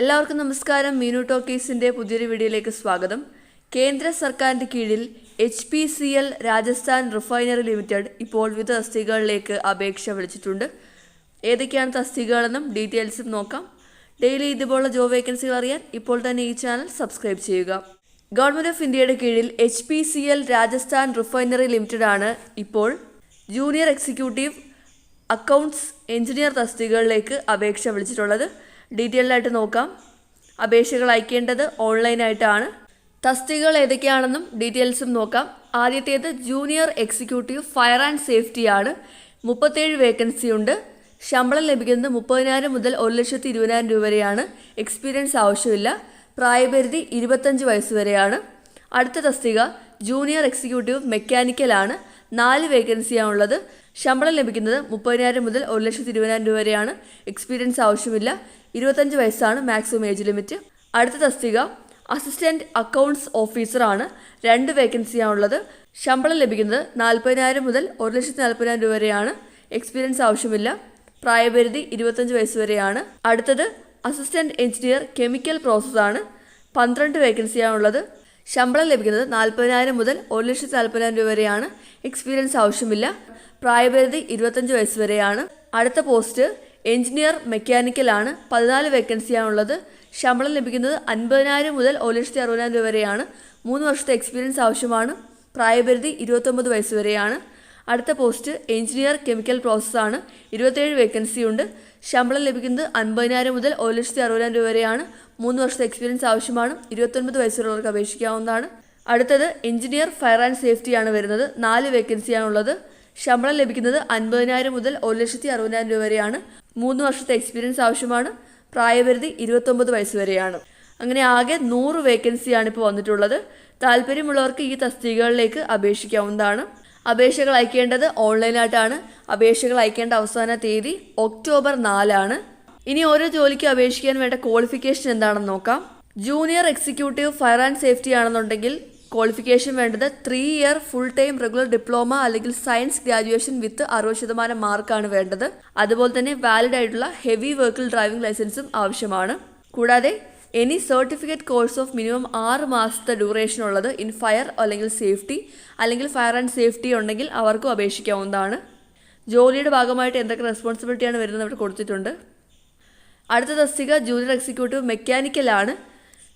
എല്ലാവർക്കും നമസ്കാരം. മീനു ടോക്കീസിന്റെ പുതിയൊരു വീഡിയോയിലേക്ക് സ്വാഗതം. കേന്ദ്ര സർക്കാരിന്റെ കീഴിൽ H P C L Rajasthan Refinery Limited ഇപ്പോൾ വിവിധ തസ്തികകളിലേക്ക് അപേക്ഷ വിളിച്ചിട്ടുണ്ട്. ഏതൊക്കെയാണ് തസ്തികകളെന്നും ഡീറ്റെയിൽസും നോക്കാം. ഡെയിലി ഇതുപോലുള്ള ജോബ് വേക്കൻസികൾ അറിയാൻ ഇപ്പോൾ തന്നെ ഈ ചാനൽ സബ്സ്ക്രൈബ് ചെയ്യുക. ഗവൺമെന്റ് ഓഫ് ഇന്ത്യയുടെ കീഴിൽ H P C L Rajasthan refinery limited ആണ് ഇപ്പോൾ ജൂനിയർ എക്സിക്യൂട്ടീവ് അക്കൗണ്ട്സ് എഞ്ചിനീയർ തസ്തികകളിലേക്ക് അപേക്ഷ വിളിച്ചിട്ടുള്ളത്. ഡീറ്റെയിൽഡ് ആയിട്ട് നോക്കാം. അപേക്ഷകൾ അയക്കേണ്ടത് ഓൺലൈനായിട്ടാണ്. തസ്തികകൾ ഏതൊക്കെയാണെന്നും ഡീറ്റെയിൽസും നോക്കാം. ആദ്യത്തേത് junior executive fire and safety ആണ്. മുപ്പത്തേഴ് വേക്കൻസി ഉണ്ട്. ശമ്പളം ലഭിക്കുന്നത് മുപ്പതിനായിരം മുതൽ ഒരു ലക്ഷത്തി ഇരുപതിനായിരം രൂപ വരെയാണ്. എക്സ്പീരിയൻസ് ആവശ്യമില്ല. പ്രായപരിധി ഇരുപത്തഞ്ച് വയസ്സ് വരെയാണ്. അടുത്ത തസ്തിക ജൂനിയർ എക്സിക്യൂട്ടീവ് മെക്കാനിക്കൽ ആണ് നാല് വേക്കൻസിയാണ് ഉള്ളത് ശമ്പളം ലഭിക്കുന്നത് മുപ്പതിനായിരം മുതൽ ഒരു ലക്ഷത്തി ഇരുപതിനായിരം രൂപ വരെയാണ്. എക്സ്പീരിയൻസ് ആവശ്യമില്ല. ഇരുപത്തഞ്ച് വയസ്സാണ് മാക്സിമം ഏജ് ലിമിറ്റ് അടുത്ത തസ്തിക അസിസ്റ്റന്റ് അക്കൗണ്ട്സ് ഓഫീസറാണ് രണ്ട് വേക്കൻസിയാണുള്ളത്. ശമ്പളം ലഭിക്കുന്നത് നാൽപ്പതിനായിരം മുതൽ ഒരു ലക്ഷത്തി നാൽപ്പതിനായിരം രൂപ വരെയാണ്. എക്സ്പീരിയൻസ് ആവശ്യമില്ല. പ്രായപരിധി ഇരുപത്തഞ്ച് വയസ്സ് വരെയാണ്. അടുത്തത് അസിസ്റ്റന്റ് എഞ്ചിനീയർ കെമിക്കൽ പ്രോസസ്സാണ് പന്ത്രണ്ട് വേക്കൻസിയാണുള്ളത്. ശമ്പളം ലഭിക്കുന്നത് നാൽപ്പതിനായിരം മുതൽ ഒരു ലക്ഷത്തി നാൽപ്പതിനായിരം രൂപ വരെയാണ്. എക്സ്പീരിയൻസ് ആവശ്യമില്ല. പ്രായപരിധി ഇരുപത്തഞ്ച് വയസ്സ് വരെയാണ്. അടുത്ത പോസ്റ്റ് എഞ്ചിനീയർ മെക്കാനിക്കൽ ആണ്. പതിനാല് വേക്കൻസിയാണുള്ളത് ശമ്പളം ലഭിക്കുന്നത് അൻപതിനായിരം മുതൽ ഒരു ലക്ഷത്തി അറുപതിനായിരം രൂപ വരെയാണ്. മൂന്ന് വർഷത്തെ എക്സ്പീരിയൻസ് ആവശ്യമാണ്. പ്രായപരിധി ഇരുപത്തൊമ്പത് വയസ്സ് വരെയാണ്. അടുത്ത പോസ്റ്റ് എഞ്ചിനീയർ കെമിക്കൽ പ്രോസസ്സാണ്. ഇരുപത്തേഴ് വേക്കൻസി ഉണ്ട്. ശമ്പളം ലഭിക്കുന്നത് അൻപതിനായിരം മുതൽ ഒരു ലക്ഷത്തി അറുപതിനായിരം രൂപ വരെയാണ്. മൂന്ന് വർഷത്തെ എക്സ്പീരിയൻസ് ആവശ്യമാണ്. ഇരുപത്തൊൻപത് വയസ്സുള്ളവർക്ക് അപേക്ഷിക്കാവുന്നതാണ്. അടുത്തത് എഞ്ചിനീയർ ഫയർ ആൻഡ് സേഫ്റ്റിയാണ് വരുന്നത്. നാല് വേക്കൻസിയാണുള്ളത് ശമ്പളം ലഭിക്കുന്നത് അൻപതിനായിരം മുതൽ ഒരു ലക്ഷത്തി അറുപതിനായിരം രൂപ വരെയാണ്. മൂന്ന് വർഷത്തെ എക്സ്പീരിയൻസ് ആവശ്യമാണ്. പ്രായപരിധി ഇരുപത്തൊമ്പത് വയസ്സ് വരെയാണ്. അങ്ങനെ ആകെ നൂറ് വേക്കൻസിയാണ് ഇപ്പോൾ വന്നിട്ടുള്ളത്. താല്പര്യമുള്ളവർക്ക് ഈ തസ്തികകളിലേക്ക് അപേക്ഷിക്കാവുന്നതാണ്. അപേക്ഷകൾ അയക്കേണ്ടത് ഓൺലൈനായിട്ടാണ്. അപേക്ഷകൾ അയക്കേണ്ട അവസാന തീയതി ഒക്ടോബർ നാലാണ്. ഇനി ഓരോ ജോലിക്ക് അപേക്ഷിക്കാൻ വേണ്ട ക്വാളിഫിക്കേഷൻ എന്താണെന്ന് നോക്കാം. Junior executive fire and safety ആണെന്നുണ്ടെങ്കിൽ ക്വാളിഫിക്കേഷൻ വേണ്ടത് three year full time regular diploma അല്ലെങ്കിൽ സയൻസ് ഗ്രാജുവേഷൻ വിത്ത് അറുപത് ശതമാനം മാർക്കാണ് വേണ്ടത്. അതുപോലെ തന്നെ വാലിഡ് ആയിട്ടുള്ള ഹെവി വെഹിക്കിൾ ഡ്രൈവിംഗ് ലൈസൻസും ആവശ്യമാണ്. കൂടാതെ any certificate course of minimum ആറ് മാസത്തെ ഡ്യൂറേഷൻ ഉള്ളത് ഇൻ ഫയർ അല്ലെങ്കിൽ സേഫ്റ്റി അല്ലെങ്കിൽ ഫയർ ആൻഡ് സേഫ്റ്റി ഉണ്ടെങ്കിൽ അവർക്കും അപേക്ഷിക്കാവുന്നതാണ്. ജോലിയുടെ ഭാഗമായിട്ട് എന്തൊക്കെ റെസ്പോൺസിബിലിറ്റിയാണ് വരുന്നത് അവിടെ കൊടുത്തിട്ടുണ്ട്. അടുത്ത തസ്തിക ജൂനിയർ എക്സിക്യൂട്ടീവ് മെക്കാനിക്കലാണ്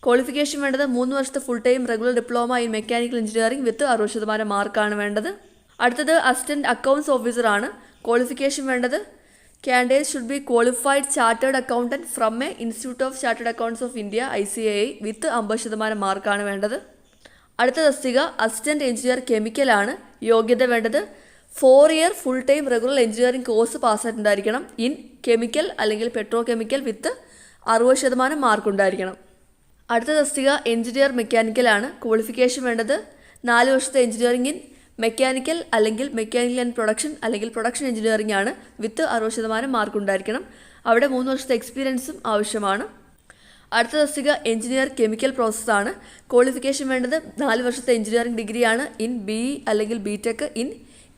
ക്വാളിഫിക്കേഷൻ വേണ്ടത് മൂന്ന് വർഷത്തെ full time regular diploma in mechanical engineering with അറുപത് ശതമാനം മാർക്കാണ് വേണ്ടത്. അടുത്തത് അസിസ്റ്റന്റ് അക്കൗണ്ട്സ് ഓഫീസറാണ് ക്വാളിഫിക്കേഷൻ വേണ്ടത് candidate should be qualified chartered accountant from a institute of chartered accounts of India I C A I അമ്പത് ശതമാനം മാർക്കാണ് വേണ്ടത്. അടുത്ത തസ്തിക അസിസ്റ്റന്റ് എഞ്ചിനീയർ കെമിക്കലാണ് യോഗ്യത വേണ്ടത്. Four year full time regular engineering course പാസ്സായിട്ടുണ്ടായിരിക്കണം in chemical അല്ലെങ്കിൽ പെട്രോ കെമിക്കൽ വിത്ത് അറുപത് ശതമാനം മാർക്കുണ്ടായിരിക്കണം. അടുത്ത തസ്തിക എഞ്ചിനീയർ മെക്കാനിക്കലാണ് ക്വാളിഫിക്കേഷൻ വേണ്ടത്. നാല് വർഷത്തെ എഞ്ചിനീയറിംഗ് ഇൻ മെക്കാനിക്കൽ അല്ലെങ്കിൽ മെക്കാനിക്കൽ ആൻഡ് പ്രൊഡക്ഷൻ അല്ലെങ്കിൽ പ്രൊഡക്ഷൻ എഞ്ചിനീയറിംഗ് ആണ് വിത്ത് അറുപത് ശതമാനം മാർക്ക് ഉണ്ടായിരിക്കണം. അവിടെ മൂന്ന് വർഷത്തെ എക്സ്പീരിയൻസും ആവശ്യമാണ്. അടുത്ത തസ്തിക എഞ്ചിനീയർ കെമിക്കൽ പ്രോസസ്സാണ് ക്വാളിഫിക്കേഷൻ വേണ്ടത് നാല് വർഷത്തെ എഞ്ചിനീയറിംഗ് ഡിഗ്രിയാണ് ഇൻ ബി അല്ലെങ്കിൽ ബി ടെക് ഇൻ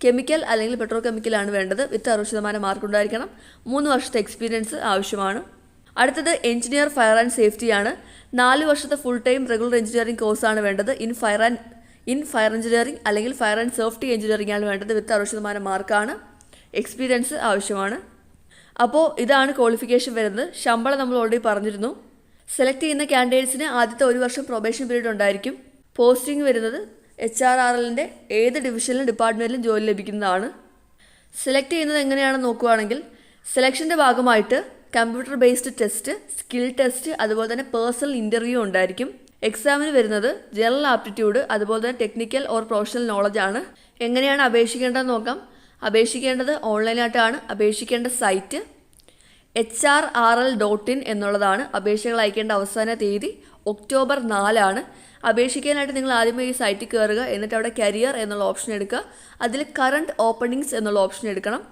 കെമിക്കൽ അല്ലെങ്കിൽ പെട്രോ കെമിക്കലാണ് വേണ്ടത്. വിത്ത് അറുപത് ശതമാനം മാർക്ക് ഉണ്ടായിരിക്കണം. മൂന്ന് വർഷത്തെ എക്സ്പീരിയൻസ് ആവശ്യമാണ്. അടുത്തത് എഞ്ചിനീയർ ഫയർ ആൻഡ് സേഫ്റ്റിയാണ് നാല് വർഷത്തെ ഫുൾ ടൈം റെഗുലർ എഞ്ചിനീയറിംഗ് കോഴ്സാണ് വേണ്ടത്. In fire and in fire engineering അല്ലെങ്കിൽ ഫയർ ആൻഡ് സേഫ്റ്റി എഞ്ചിനീയറിംഗ് ആണ് വേണ്ടത് വിത്ത് അറുപത് ശതമാനം മാർക്കാണ്. എക്സ്പീരിയൻസ് ആവശ്യമാണ്. അപ്പോൾ ഇതാണ് ക്വാളിഫിക്കേഷൻ വരുന്നത്. ശമ്പളം നമ്മൾ ഓൾറെഡി പറഞ്ഞിരുന്നു. സെലക്ട് ചെയ്യുന്ന കാൻഡിഡേറ്റ്സിന് ആദ്യത്തെ ഒരു വർഷം പ്രൊബേഷൻ പീരീഡ് ഉണ്ടായിരിക്കും. പോസ്റ്റിംഗ് വരുന്നത് എച്ച് ആർ ആർ എല്ലിന്റെ ഏത് ഡിവിഷനിലും ഡിപ്പാർട്ട്മെന്റിലും ജോലി ലഭിക്കുന്നതാണ്. സെലക്ട് ചെയ്യുന്നത് എങ്ങനെയാണെന്ന് നോക്കുകയാണെങ്കിൽ സെലക്ഷന്റെ ഭാഗമായിട്ട് computer based test skill test അതുപോലെ തന്നെ പേഴ്സണൽ ഇന്റർവ്യൂ ഉണ്ടായിരിക്കും. എക്സാമിന് വരുന്നത് ജനറൽ ആപ്റ്റിറ്റ്യൂഡ് അതുപോലെ തന്നെ ടെക്നിക്കൽ ഓർ പ്രൊഫഷണൽ നോളജ് ആണ്. എങ്ങനെയാണ് അപേക്ഷിക്കേണ്ടതെന്ന് നോക്കാം. അപേക്ഷിക്കേണ്ടത് ഓൺലൈനായിട്ടാണ് അപേക്ഷിക്കേണ്ട site H R R L dot in എന്നുള്ളതാണ്. അപേക്ഷകൾ അയക്കേണ്ട അവസാന തീയതി ഒക്ടോബർ നാലാണ്. അപേക്ഷിക്കാനായിട്ട് നിങ്ങൾ ആദ്യമേ ഈ സൈറ്റിൽ കയറുക എന്നിട്ട് അവിടെ കരിയർ എന്നുള്ള ഓപ്ഷൻ എടുക്കുക. അതിൽ കറണ്ട് ഓപ്പണിങ്സ് എന്നുള്ള ഓപ്ഷൻ എടുക്കണം.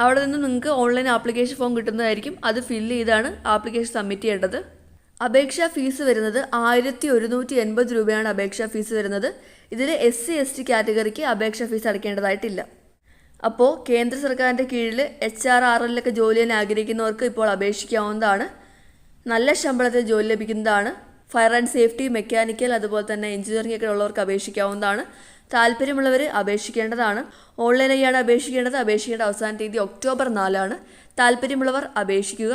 അവിടെ നിന്ന് നിങ്ങൾക്ക് ഓൺലൈൻ ആപ്ലിക്കേഷൻ ഫോം കിട്ടുന്നതായിരിക്കും. അത് ഫില്ല് ചെയ്താണ് ആപ്ലിക്കേഷൻ സബ്മിറ്റ് ചെയ്യേണ്ടത്. അപേക്ഷാ ഫീസ് വരുന്നത് ആയിരത്തി ഒരുന്നൂറ്റി എൺപത് രൂപയാണ് അപേക്ഷാ ഫീസ് വരുന്നത്. ഇതിൽ എസ് സി എസ് ടി കാറ്റഗറിക്ക് അപേക്ഷാ ഫീസ് അടയ്ക്കേണ്ടതായിട്ടില്ല അപ്പോൾ കേന്ദ്ര സർക്കാരിന്റെ കീഴിൽ എച്ച് ആർ ആർ എല്ലൊക്കെ ജോലി ചെയ്യാൻ ആഗ്രഹിക്കുന്നവർക്ക് ഇപ്പോൾ അപേക്ഷിക്കാവുന്നതാണ്. നല്ല ശമ്പളത്തിൽ ജോലി ലഭിക്കുന്നതാണ്. ഫയർ ആൻഡ് സേഫ്റ്റി മെക്കാനിക്കൽ അതുപോലെ തന്നെ എഞ്ചിനീയറിംഗ് ഒക്കെ ഉള്ളവർക്ക് അപേക്ഷിക്കാവുന്നതാണ്. താല്പര്യമുള്ളവർ അപേക്ഷിക്കേണ്ടതാണ്. ഓൺലൈനായാണ് അപേക്ഷിക്കേണ്ടത്. അപേക്ഷിക്കേണ്ട അവസാന തീയതി ഒക്ടോബർ നാലാണ്. താല്പര്യമുള്ളവർ അപേക്ഷിക്കുക.